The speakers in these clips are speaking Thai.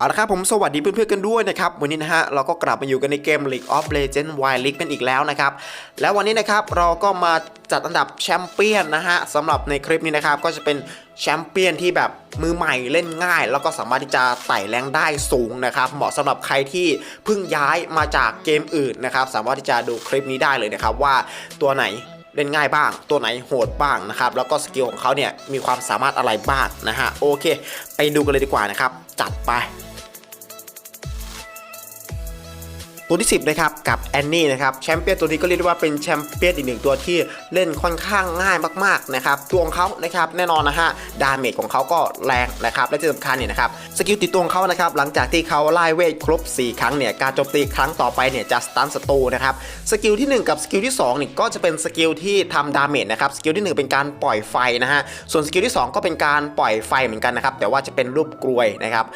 เอาละครับผมสวัสดีเพื่อนๆกันด้วยนะครับ วันนี้นะฮะเราก็กลับมาอยู่กันในเกม League of Legends Wild League กันอีกแล้วนะครับ แล้ววันนี้นะครับเราก็มาจัดอันดับแชมเปี้ยนนะฮะสำหรับในคลิปนี้นะครับก็จะเป็นแชมเปี้ยนที่แบบมือใหม่เล่นง่าย แล้วก็สามารถที่จะไต่แรงได้สูงนะครับเหมาะสำหรับใครที่เพิ่งย้ายมาจากเกมอื่นนะครับสามารถที่จะดูคลิปนี้ได้เลยนะครับว่าตัวไหนเล่นง่ายบ้าง ตัวไหนโหดบ้างนะครับ แล้วก็สกิลของเขาเนี่ยมีความสามารถอะไรบ้างนะฮะโอเค ไปดูกันเลยดีกว่านะครับจัดไป ตัวที่ 10 นะครับ กับแอนนี่นะครับแชมเปี้ยนตัวนี้ก็เรียกได้ว่าเป็นแชมเปี้ยนอีกหนึ่งตัวที่เล่นค่อนข้างง่ายมากๆนะครับตัวของเขานะครับแน่นอนนะฮะดาเมจของเขาก็แรงนะครับและที่สำคัญเนี่ยนะครับสกิลติดตัวของเขานะครับหลังจากที่เขาไล่เวทครบ 4 ครั้งเนี่ยการโจมตีครั้งต่อไปเนี่ยจะสตันศัตรูนะครับสกิลที่ 1 กับสกิลที่2นี่ก็จะเป็นสกิลที่ทำดาเมจนะครับสกิลที่ 1 เป็นการปล่อยไฟนะฮะส่วนสกิลที่ 2 ก็เป็นการปล่อยไฟเหมือนกันนะครับแต่ว่าจะเป็นรูปกลวยนะครับ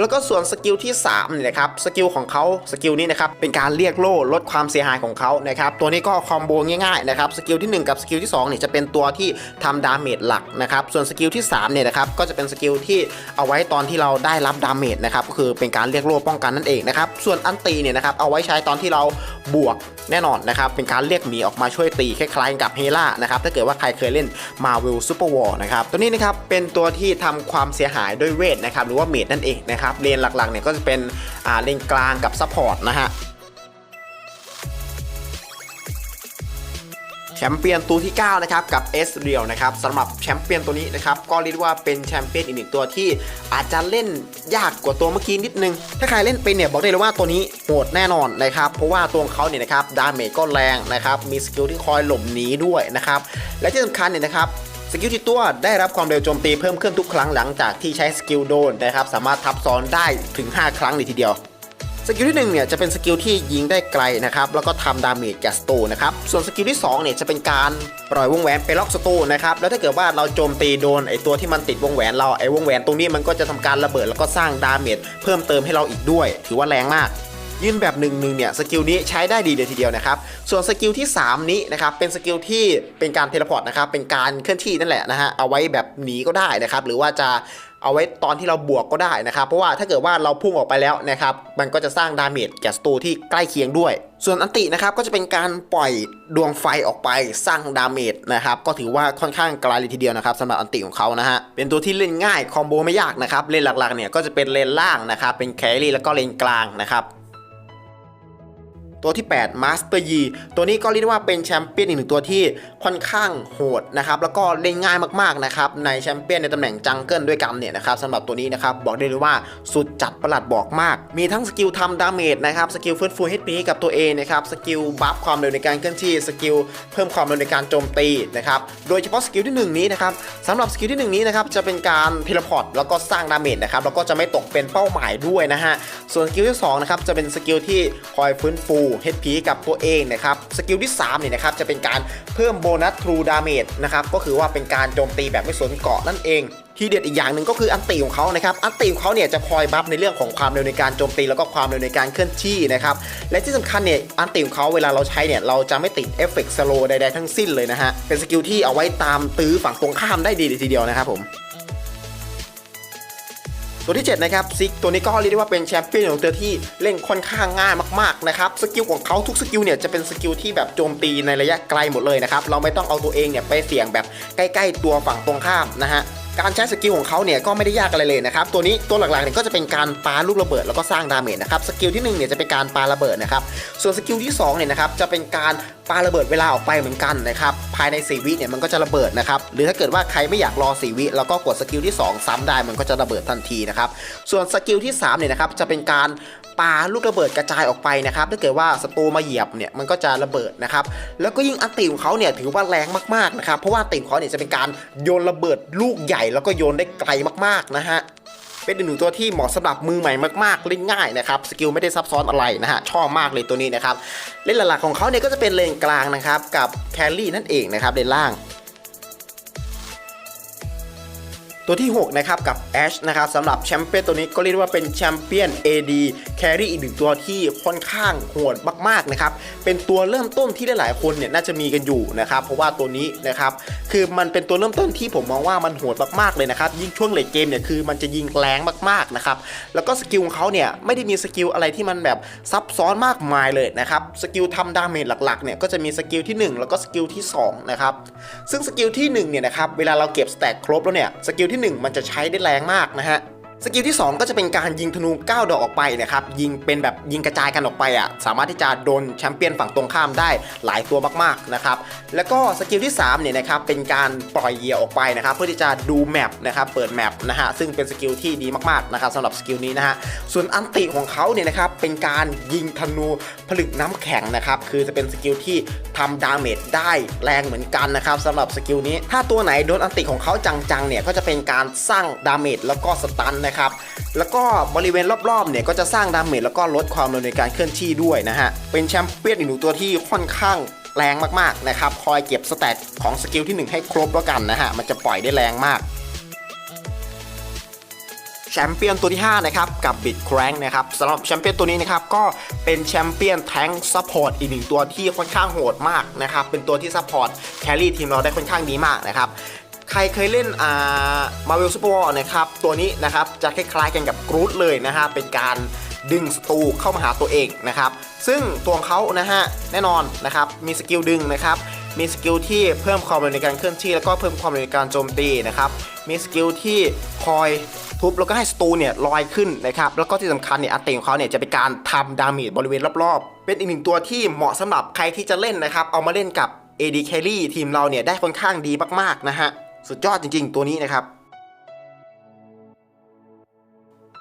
แล้วก็ส่วนสกิลที่3เนี่ยนะครับสกิลของเขาสกิลนี้นะครับเป็นการเรียกโล่ลดความเสียหายของเขานะครับตัวนี้ก็คอมโบง่ายๆนะครับสกิลที่ 1 กับสกิลที่2เนี่ยจะเป็นตัวที่ทำดาเมจหลักนะครับส่วนสกิลที่3เนี่ยนะครับก็จะเป็นสกิลที่เอาไว้ตอนที่เราได้รับดาเมจนะครับก็คือเป็นการเรียกโล่ป้องกันนั่นเองนะครับส่วนอันตีเนี่ยนะครับเอาไว้ใช้ตอนที่เราบวกแน่นอนนะครับเป็นการเรียกหมีออกมาช่วยตีคล้ายๆกับเฮล่านะครับถ้าเกิดว่าใครเคยเล่น Marvel Super War นะครับตัวนี้นะครับเป็นตัวที่ทำความเสียหายด้วยเวทนะครับหรือว่าเมจนั่นเองนะครับเลนหลักๆเนี่ยก็จะเป็นเลนกลางกับซัพพอร์ตนะฮะแชมเปี้ยนตัวที่ 9 นะครับ กับเอสเรียลนะครับสำหรับแชมเปี้ยนตัวนี้นะครับ ก็เรียกว่าเป็นแชมเปี้ยนอีกหนึ่งตัวที่อาจจะเล่นยากกว่าตัวเมื่อกี้นิดนึง ถ้าใครเล่นเป็นเนี่ยบอกได้เลยว่าตัวนี้โหดแน่นอนนะครับ เพราะว่าตัวของเขาเนี่ยนะครับดาเมจก็แรงนะครับ มีสกิลที่คอยหลบหนีด้วยนะครับ และที่สำคัญเนี่ยนะครับ สกิลที่ตัวได้รับความเร็วโจมตีเพิ่มขึ้นทุกครั้งหลังจากที่ใช้สกิลโดนนะครับสามารถทับซ้อนได้ถึง 5 ครั้งเลยทีเดียวสกิลที่1เนี่ยจะเป็นสกิลที่ยิงได้ไกลนะครับแล้วก็ทำดาเมจแก่ศัตรูนะครับส่วนสกิลที่2เนี่ยจะเป็นการปล่อยวงแหวนไปล็อกศัตรูนะครับแล้วถ้าเกิดว่าเราโจมตีโดนไอตัวที่มันติดวงแหวนเราไอวงแหวนตรงนี้มันก็จะทำการระเบิดแล้วก็สร้างดาเมจเพิ่มเติมให้เราอีกด้วย ถือว่าแรงมาก ยืนแบบหนึ่งหนึ่งเนี่ยสกิลนี้ใช้ได้ดีเลยทีเดียวนะครับ ส่วนสกิลที่ 3 นี้นะครับเป็นสกิลที่เป็นการเทเลพอร์ตนะครับเป็นการเคลื่อนที่นั่นแหละนะฮะเอาไว้แบบหนีก็ได้นะครับหรือว่าจะเอาไว้ตอนที่เราบวกก็ได้นะครับ เพราะว่าถ้าเกิดว่าเราพุ่งออกไปแล้วนะครับ มันก็จะสร้างดาเมจแก่ศัตรูที่ใกล้เคียงด้วย ส่วนอันตินะครับก็จะเป็นการปล่อยดวงไฟออกไปสร้างดาเมจนะครับ ก็ถือว่าค่อนข้างไกลเลยทีเดียวนะครับสำหรับอันติของเขานะฮะ เป็นตัวที่เล่นง่ายคอมโบไม่ยากนะครับ เล่นหลักๆเนี่ยก็จะเป็นเลนล่างนะครับ เป็นแครี่แล้วก็เลนกลางนะครับ ตัวที่ 8 Master Yi ตัวนี้ก็เรียกได้ว่าเป็นแชมเปี้ยนอีกหนึ่งตัวที่ค่อนข้างโหดนะครับ แล้วก็เล่นง่ายมากๆนะครับ ในแชมเปี้ยนในตำแหน่งจังเกิลด้วยกันเนี่ยนะครับสำหรับตัวนี้นะครับ บอกได้เลยว่าสุดจัดประหลัดบอกมาก มีทั้งสกิลทำดาเมจนะครับ สกิลฟื้นฟู HP ให้กับตัวเองนะครับ สกิลบัฟความเร็วในการเคลื่อนที่ สกิลเพิ่มความเร็วในการโจมตีนะครับ โดยเฉพาะสกิลที่ 1 นี้นะครับสำหรับสกิลที่ 1 นี้นะครับจะเป็นการเทเลพอร์ตแล้วก็สร้างดาเมจนะครับแล้วก็จะไม่ตกเป็นเป้าหมายด้วยนะฮะส่วนสกิลที่2นะครับจะเป็นสกิลที่คอยฟื้นฟู HP กับตัวเองนะครับสกิลที่3เนี่ยนะครับจะเป็นการเพิ่มโบนัส True Damage นะครับก็คือว่าเป็นการโจมตีแบบไม่สนเกาะนั่นเองทีเด็ดอีกอย่างหนึ่งก็คืออันติของเขานะครับ อันติของเขาเนี่ยจะคอยบัฟในเรื่องของความเร็วในการโจมตีแล้วก็ความเร็วในการเคลื่อนที่นะครับ และที่สำคัญเนี่ยอันติของเขาเวลาเราใช้เนี่ยเราจะไม่ติดเอฟเฟกต์สโลใดๆทั้งสิ้นเลยนะฮะ เป็นสกิลที่เอาไว้ตามตื้อฝั่งตรงข้ามได้ดีเลยทีเดียวนะครับผม ตัวที่ 7 นะครับซิกตัวนี้ก็เรียกได้ว่าเป็นแชมเปี้ยนของตัวที่เล่นค่อนข้างง่ายมากๆนะครับสกิลของเขาทุกสกิลเนี่ยจะเป็นสกิลที่แบบโจมตีในระยะไกลหมดเลยนะครับเราไม่ต้องเอาตัวเองเนี่ยไปเสี่ยงแบบใกล้ ๆ ตัวฝั่งตรงข้ามนะฮะ การใช้สกิลของเขาเนี่ยก็ไม่ได้ยากอะไรเลยนะครับตัวนี้ตัวหลักๆเนี่ยก็จะเป็นการปาลูกระเบิดแล้วก็สร้างดาเมจนะครับสกิลที่1เนี่ยจะเป็นการปาระเบิดนะครับส่วนสกิลที่2เนี่ยนะครับจะเป็นการปาระเบิดเวลาออกไปเหมือนกันนะครับภายใน4วิเนี่ยมันก็จะระเบิดนะครับหรือถ้าเกิดว่าใครไม่อยากรอ4วิแล้วก็กดสกิลที่ 2 ซ้ำได้มันก็จะระเบิดทันทีนะครับส่วนสกิลที่3เนี่ยนะครับจะเป็นการ ปาลูกระเบิดกระจายออกไปนะครับถ้าเกิดว่าศัตรูมาเหยียบเนี่ยมันก็จะระเบิดนะครับแล้วก็ยิ่งอันติของเขาเนี่ยถือว่าแรงมากๆนะครับเพราะว่าติของเขาเนี่ยจะเป็นการโยนระเบิดลูกใหญ่ แล้วก็โยนได้ไกลมากๆนะฮะเป็นหนึ่งตัวที่เหมาะสำหรับมือใหม่มากๆเล่นง่ายนะครับสกิลไม่ได้ซับซ้อนอะไรนะฮะชอบมากเลยตัวนี้นะครับเล่นหลักๆของเขาเนี่ยก็จะเป็นเลนกลางนะครับกับแคลรี่นั่นเองนะครับเลนล่าง ตัวที่ 6 นะครับ กับ Ash นะครับสำหรับแชมเปี้ยนตัวนี้ก็เรียกว่าเป็นแชมเปี้ยน AD Carry อีกหนึ่งตัวที่ค่อนข้างโหดมากๆนะครับเป็นตัวเริ่มต้นที่หลายๆคนเนี่ยน่าจะมีกันอยู่นะครับเพราะว่าตัวนี้นะครับคือมันเป็นตัวเริ่มต้นที่ผมมองว่ามันโหดมากๆเลยนะครับยิ่งช่วงเลทเกมเนี่ยคือมันจะยิงแรงมากๆนะครับแล้วก็สกิลของเขาเนี่ยไม่ได้มีสกิลอะไรที่มันแบบซับซ้อนมากมายเลยนะครับสกิลทำดาเมจหลักๆเนี่ยก็จะมีสกิลที่ 1 แล้วก็สกิลที่2นะครับซึ่งสกิลที่1เนี่ยนะครับเวลาเราเก็บสแต็กครบแล้วเนี่ยสกิลที่ 1 มันจะใช้ได้แรงมากนะฮะ สกิลที่ 2 ก็จะเป็นการยิงธนู 9 ดอกออกไปนะครับยิงเป็นแบบยิงกระจายกันออกไปอะสามารถที่จะโดนแชมเปี้ยนฝั่งตรงข้ามได้หลายตัวมากๆนะครับแล้วก็สกิลที่3เนี่ยนะครับเป็นการปล่อยเหยื่อออกไปนะครับเพื่อที่จะดูแมปนะครับเปิดแมปนะฮะซึ่งเป็นสกิลที่ดีมากๆนะครับสำหรับสกิลนี้นะฮะส่วนอันติของเขาเนี่ยนะครับเป็นการยิงธนูผลึกน้ำแข็งนะครับคือจะเป็นสกิลที่ทำดาเมจได้แรงเหมือนกันนะครับสำหรับสกิลนี้ ถ้าตัวไหนโดนอันติของเขาจังๆเนี่ยก็จะเป็นการสร้างดาเมจแล้วก็สตันนะครับ แล้วก็บริเวณรอบๆเนี่ยก็จะสร้างดาเมจแล้วก็ลดความเร็วในการเคลื่อนที่ด้วยนะฮะ เป็นแชมเปี้ยนอีกหนึ่งตัวที่ค่อนข้างแรงมากๆนะครับ คอยเก็บสแตทของสกิลที่ 1 ให้ครบแล้วกันนะฮะ มันจะปล่อยได้แรงมากแชมเปี้ยนตัวที่ 5 นะครับ กับบิ t แครงนะครับสำหรับแชมเปี้ยนตัวนี้นะครับ ก็เป็นแชมเปี้ยนแทงซัพพอร์ตอีกหนึ่งตัวที่ค่อนข้างโหดมากนะครับ เป็นตัวที่ซัพพอร์ตแครี่ทีมเราได้ค่อนข้างดีมากนะครับ ใครเคยเล่นอ่ามาเวลซูเปอร์วอลนะครับ ตัวนี้นะครับจะคล้ายๆกันกับกรูดเลยนะฮะ เป็นการดึงศัตรูเข้ามาหาตัวเองนะครับ ซึ่งตัวของเขานะฮะแน่นอนนะครับ มีสกิลดึงนะครับ มีสกิลที่เพิ่มความเร็วในการเคลื่อนที่แล้วก็เพิ่มความเร็วในการโจมตีนะครับ มีสกิลที่คอยทุบแล้วก็ให้สตูเนี่ยลอยขึ้นนะครับแล้วก็ที่สำคัญเนี่ยอัตติของเขาเนี่ยจะเป็นการทำดาเมจบริเวณรอบๆ เป็นอีกหนึ่งตัวที่เหมาะสำหรับใครที่จะเล่นนะครับ เอามาเล่นกับ AD Carry ทีมเราเนี่ยได้ค่อนข้างดีมากๆนะฮะ สุดยอดจริงๆ ตัวนี้นะครับ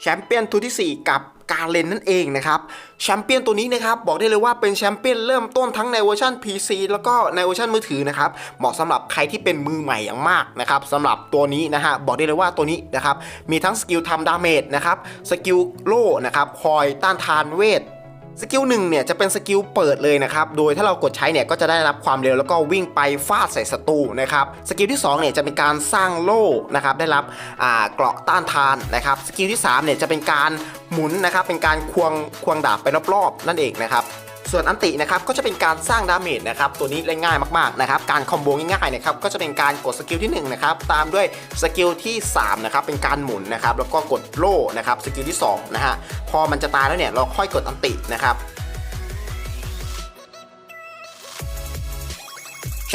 แชมเปี้ยนตัวทีสี่4 กับการเลนนั่นเองนะครับแชมเปี้ยนตัวนี้นะครับบอกได้เลยว่าเป็นแชมเปี้ยนเริ่มต้นทั้งในเวอร์ชัน PC แล้วก็ในเวอร์ชันมือถือนะครับเหมาะสำหรับใครที่เป็นมือใหม่อย่างมากนะครับสำหรับตัวนี้นะฮะบอกได้เลยว่าตัวนี้นะครับมีทั้งสกิลทำดาเมจนะครับสกิลโล่นะครับคอยต้านทานเวท สกิลหนึ่งเนี่ยจะเป็นสกิลเปิดเลยนะครับ โดยถ้าเรากดใช้เนี่ยก็จะได้รับความเร็วแล้วก็วิ่งไปฟาดใส่ศัตรูนะครับ สกิลที่2เนี่ยจะเป็นการสร้างโล่นะครับ ได้รับอ่าเกราะต้านทานนะครับ สกิลที่3เนี่ยจะเป็นการหมุนนะครับ เป็นการควงควงดาบไปรอบๆ นั่นเองนะครับ ส่วนอันตินะครับก็จะเป็นการสร้างดาเมจนะครับตัวนี้เล่นง่ายมากๆนะครับการคอมโบง่ายๆนะครับก็จะเป็นการกดสกิลที่1นะครับตามด้วยสกิลที่3นะครับเป็นการหมุนนะครับแล้วก็กดโล่นะครับสกิลที่2นะฮะพอมันจะตายแล้วเนี่ยเราค่อยกดอันตินะครับ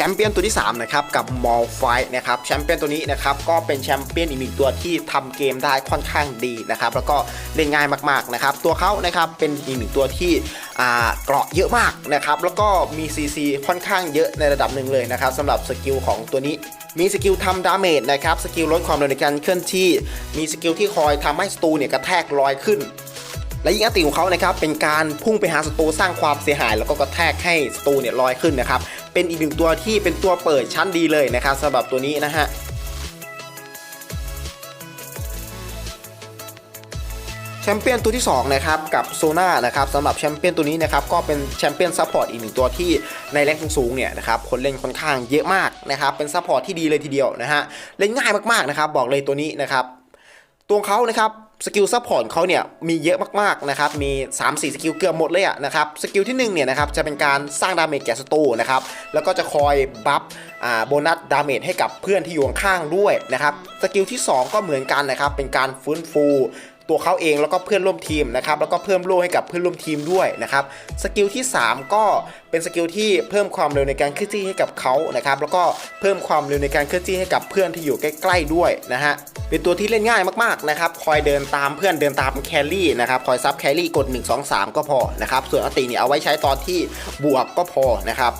แชมเปี้ยนตัวที่3นะครับกับมอลไฟนะครับแชมเปี้ยนตัวนี้นะครับก็เป็นแชมเปี้ยนอีกหนึ่งตัวที่ทำเกมได้ค่อนข้างดีนะครับแล้วก็เล่นง่ายมากๆนะครับตัวเขานะครับเป็นอีกหนึ่งตัวที่อ่าเกราะเยอะมากนะครับแล้วก็มี CC ค่อนข้างเยอะในระดับหนึ่งเลยนะครับสำหรับสกิลของตัวนี้มีสกิลทำดาเมจนะครับสกิลลดความเร็วในการเคลื่อนที่ มีสกิลที่คอยทำให้สตูเนี่ยกระแทกลอยขึ้น และยิ่งอัติของเขานะครับเป็นการพุ่งไปหาศัตรูสร้างความเสียหาย แล้วก็กระแทกให้ศัตรูเนี่ยลอยขึ้นนะครับ เป็นอีกหนึ่งตัวที่เป็นตัวเปิดชั้นดีเลยนะครับสำหรับตัวนี้นะฮะแชมเปี้ยนตัวที่2นะครับกับโซนานะครับสำหรับแชมเปี้ยนตัวนี้นะครับก็เป็นแชมเปี้ยนซัพพอร์ตอีกหนึ่งตัวที่ในแรงสูงๆเนี่ยนะครับคนเล่นค่อนข้างเยอะมากนะครับเป็นซัพพอร์ตที่ดีเลยทีเดียวนะฮะเล่นง่ายมากๆนะครับบอกเลยตัวนี้นะครับตัวเขานะครับ สกิลซัพพอร์ตเขาเนี่ยมีเยอะมากๆนะครับมี 3-4 สกิลเกือบหมดเลยอะนะครับสกิลที่1เนี่ยนะครับจะเป็นการสร้างดาเมจแก่ศัตรูนะครับแล้วก็จะคอยบัฟอ่าโบนัสดาเมจให้กับเพื่อนที่อยู่ข้างด้วยนะครับสกิลที่ 2 ก็เหมือนกันนะครับเป็นการฟื้นฟู ตัวเขาเองแล้วก็เพื่อนร่วมทีมนะครับแล้วก็เพิ่มโล่ให้กับเพื่อนร่วมทีมด้วยนะครับสกิลที่ 3 ก็เป็นสกิลที่เพิ่มความเร็วในการเคลื่อนที่ให้กับเขานะครับแล้วก็เพิ่มความเร็วในการเคลื่อนที่ให้กับเพื่อนที่อยู่ใกล้ ๆด้วยนะฮะเป็นตัวที่เล่นง่ายมากๆนะครับคอยเดินตามเพื่อนเดินตามแครี่นะครับคอยซับแครี่กด 1 2 3 ก็พอนะครับส่วนอติเนี่ยเอาไว้ใช้ตอนที่บวกก็พอนะครับ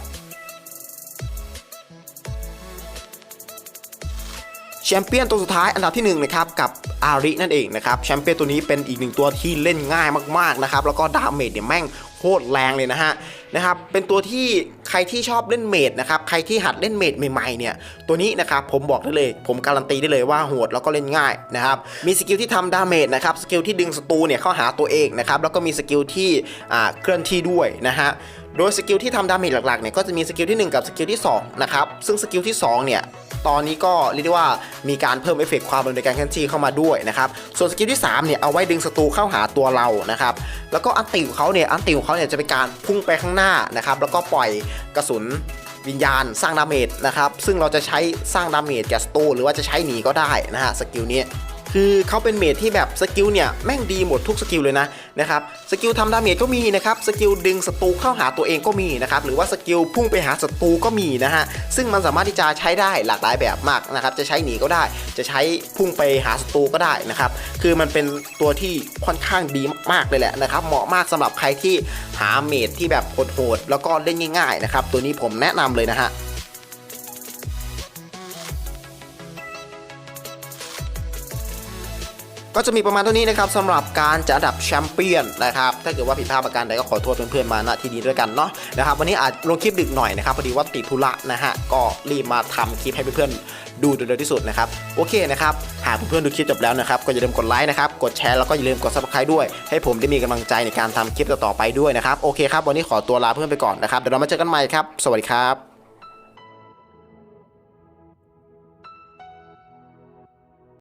แชมเปี้ยนตัวสุดท้ายอันดับที่1นะครับกับอารินั่นเองนะครับแชมเปี้ยนตัวนี้เป็นอีกหนึ่งตัวที่เล่นง่ายมากๆนะครับแล้วก็ดาเมจเนี่ยแม่งโคตรแรงเลยนะฮะนะครับเป็นตัวที่ใครที่ชอบเล่นเมดนะครับใครที่หัดเล่นเมดใหม่ๆเนี่ยตัวนี้นะครับผมบอกได้เลยผมการันตีได้เลยว่าโหดแล้วก็เล่นง่ายนะครับมีสกิลที่ทำดาเมจนะครับสกิลที่ดึงศัตรูเนี่ยเข้าหาตัวเองนะครับแล้วก็มีสกิลที่อ่าเคลื่อนที่ด้วยนะฮะโดยสกิลที่ทำดาเมจหลักๆเนี่ยก็จะมีสกิลที่ 1 กับสกิลที่2นะครับซึ่งสกิลที่2เนี่ย ตอนนี้ก็เรียกได้ว่ามีการเพิ่มเอฟเฟกต์ความเร็วในการเคลื่อนที่เข้ามาด้วยนะครับส่วนสกิลที่3เนี่ยเอาไว้ดึงศัตรูเข้าหาตัวเรานะครับแล้วก็อันติของเขาเนี่ยอันติของเขาเนี่ยจะเป็นการพุ่งไปข้างหน้านะครับแล้วก็ปล่อยกระสุนวิญญาณสร้างดาเมจนะครับซึ่งเราจะใช้สร้างดาเมจแกสโตหรือว่าจะใช้หนีก็ได้นะฮะสกิลนี้ คือเขาเป็นเมจที่แบบสกิลเนี่ยแม่งดีหมดทุกสกิลเลยนะนะครับสกิลทำดาเมจก็มีนะครับสกิลดึงศัตรูเข้าหาตัวเองก็มีนะครับหรือว่าสกิลพุ่งไปหาศัตรูก็มีนะฮะซึ่งมันสามารถที่จะใช้ได้หลากหลายแบบมากนะครับจะใช้หนีก็ได้ จะใช้พุ่งไปหาศัตรูก็ได้นะครับคือมันเป็นตัวที่ค่อนข้างดีมากๆเลยแหละนะครับเหมาะมากสำหรับใครที่หาเมจที่แบบโหดๆแล้วก็เล่นง่ายๆนะครับตัวนี้ผมแนะนำเลยนะฮะ ก็จะมีประมาณเท่านี้นะครับสำหรับการจัดอันดับแชมเปี้ยนนะครับถ้าเกิดว่าผิดพลาดประการใดก็ขอโทษเพื่อนๆมาณที่นี้ด้วยกันเนาะนะครับวันนี้อาจลงคลิปดึกหน่อยนะครับพอดีว่าติดธุระนะฮะก็รีบมาทำคลิปให้เพื่อนๆดูโดยเร็วที่สุดนะครับโอเคนะครับหากเพื่อนๆดูคลิปจบแล้วนะครับก็อย่าลืมกดไลค์นะครับกดแชร์แล้วก็อย่าลืมกด subscribe ด้วย ให้ผมได้มีกำลังใจในการทำคลิปต่อๆไปด้วยนะครับโอเคครับวันนี้ขอตัวลาเพื่อนไปก่อนนะครับเดี๋ยวเรามาเจอกันใหม่ครับ สวัสดีครับ